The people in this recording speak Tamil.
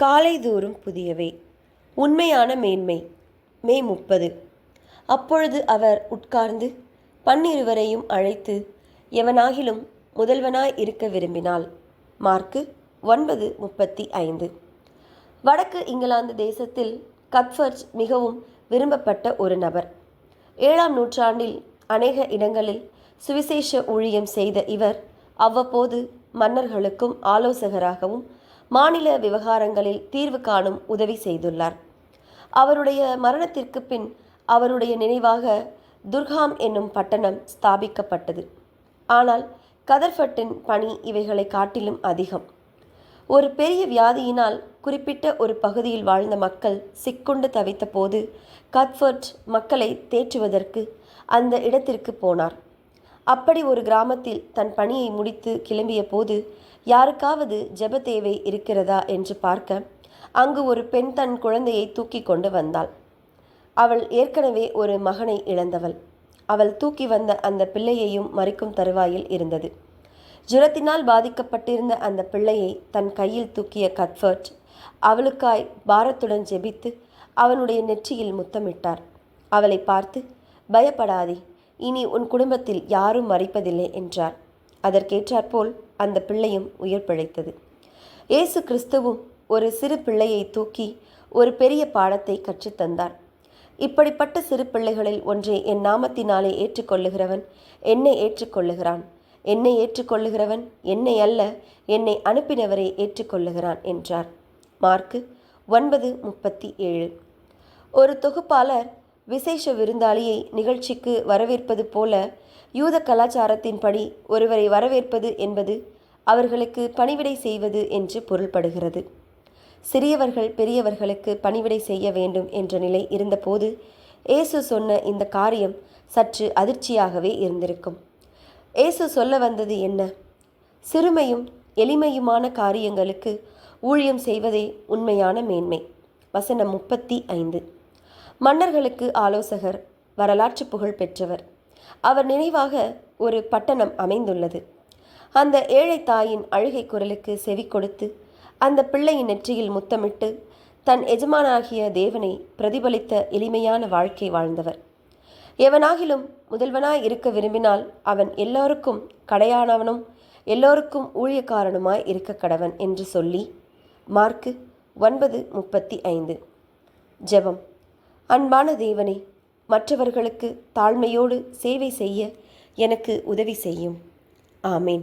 காலை தூரும் புதியவை. உண்மையான மேன்மை. மே முப்பது. அப்பொழுது அவர் உட்கார்ந்து பன்னிருவரையும் அழைத்து எவனாகிலும் முதல்வனாய் இருக்க விரும்பினால். மார்க்கு ஒன்பது முப்பத்தி ஐந்து. வடக்கு இங்கிலாந்து தேசத்தில் கத்ஃபர்ஜ் மிகவும் விரும்பப்பட்ட ஒரு நபர். ஏழாம் நூற்றாண்டில் அநேக இடங்களில் சுவிசேஷ ஊழியம் செய்த இவர் அவ்வப்போது மன்னர்களுக்கும் ஆலோசகராகவும் மாநில விவகாரங்களில் தீர்வு காணும் உதவி செய்துள்ளார். அவருடைய மரணத்திற்கு பின் அவருடைய நினைவாக துர்காம் என்னும் பட்டணம் ஸ்தாபிக்கப்பட்டது. ஆனால் கதர்ஃபட்டின் பணி இவைகளை காட்டிலும் அதிகம். ஒரு பெரிய வியாதியினால் குறிப்பிட்ட ஒரு பகுதியில் வாழ்ந்த மக்கள் சிக்குண்டு தவித்த போது கத்ஃபர்ட் மக்களை தேற்றுவதற்கு அந்த இடத்திற்கு போனார். அப்படி ஒரு கிராமத்தில் தன் பணியை முடித்து கிளம்பிய போது யாருக்காவது ஜெப தேவை இருக்கிறதா என்று பார்க்க அங்கு ஒரு பெண் தன் குழந்தையை தூக்கி கொண்டு வந்தாள். அவள் ஏற்கனவே ஒரு மகனை இழந்தவள். அவள் தூக்கி வந்த அந்த பிள்ளையையும் மறிக்கும் தருவாயில் இருந்தது. ஜுரத்தினால் பாதிக்கப்பட்டிருந்த அந்த பிள்ளையை தன் கையில் தூக்கிய கத்ஃபர்ட் அவளுக்காய் பாரத்துடன் ஜெபித்து அவனுடைய நெற்றியில் முத்தமிட்டார். அவளை பார்த்து பயப்படாதே இனி உன் குடும்பத்தில் யாரும் மறைப்பதில்லை என்றார். அதற்கேற்றாற்போல் அந்த பிள்ளையும் உயிர் பிழைத்தது. இயேசு கிறிஸ்துவும் ஒரு சிறு பிள்ளையை தூக்கி ஒரு பெரிய பாடத்தை கற்றுத்தந்தார் இப்படிப்பட்ட சிறு பிள்ளைகளில் ஒன்றை என் நாமத்தினாலே ஏற்றுக்கொள்ளுகிறவன் என்னை ஏற்றுக்கொள்ளுகிறான். என்னை ஏற்றுக்கொள்ளுகிறவன் என்னை அல்ல என்னை அனுப்பினவரை ஏற்றுக்கொள்ளுகிறான் என்றார். மார்க்கு ஒன்பது முப்பத்தி ஏழு. ஒரு தொகுப்பாளர் விசேஷ விருந்தாளியை நிகழ்ச்சிக்கு வரவேற்பது போல யூத கலாச்சாரத்தின்படி ஒருவரை வரவேற்பது என்பது அவர்களுக்கு பணிவிடை செய்வது என்று பொருள்படுகிறது. சிறியவர்கள் பெரியவர்களுக்கு பணிவிடை செய்ய வேண்டும் என்ற நிலை இருந்தபோது இயேசு சொன்ன இந்த காரியம் சற்று அதிர்ச்சியாகவே இருந்திருக்கும். இயேசு சொல்ல வந்தது என்ன? சிறுமையும் எளிமையுமான காரியங்களுக்கு ஊழியம் செய்வதே உண்மையான மேன்மை. வசனம் முப்பத்தி ஐந்து. மன்னர்களுக்கு ஆலோசகர் வரலாற்று புகழ் பெற்றவர். அவர் நினைவாக ஒரு பட்டணம் அமைந்துள்ளது. அந்த ஏழை தாயின் அழுகை குரலுக்கு செவி கொடுத்து அந்த பிள்ளையின் நெற்றியில் முத்தமிட்டு தன் எஜமானாகிய தேவனை பிரதிபலித்த எளிமையான வாழ்க்கை வாழ்ந்தவர். எவனாகிலும் முதல்வனாய் இருக்க விரும்பினால் அவன் எல்லோருக்கும் கடையானவனும் எல்லோருக்கும் ஊழியக்காரனுமாய் இருக்க கடவன் என்று சொல்லி மார்க்கு ஒன்பது முப்பத்தி ஐந்து. ஜெபம். அன்பான தேவனே மற்றவர்களுக்கு தாழ்மையோடு சேவை செய்ய எனக்கு உதவி செய்யும். ஆமேன்.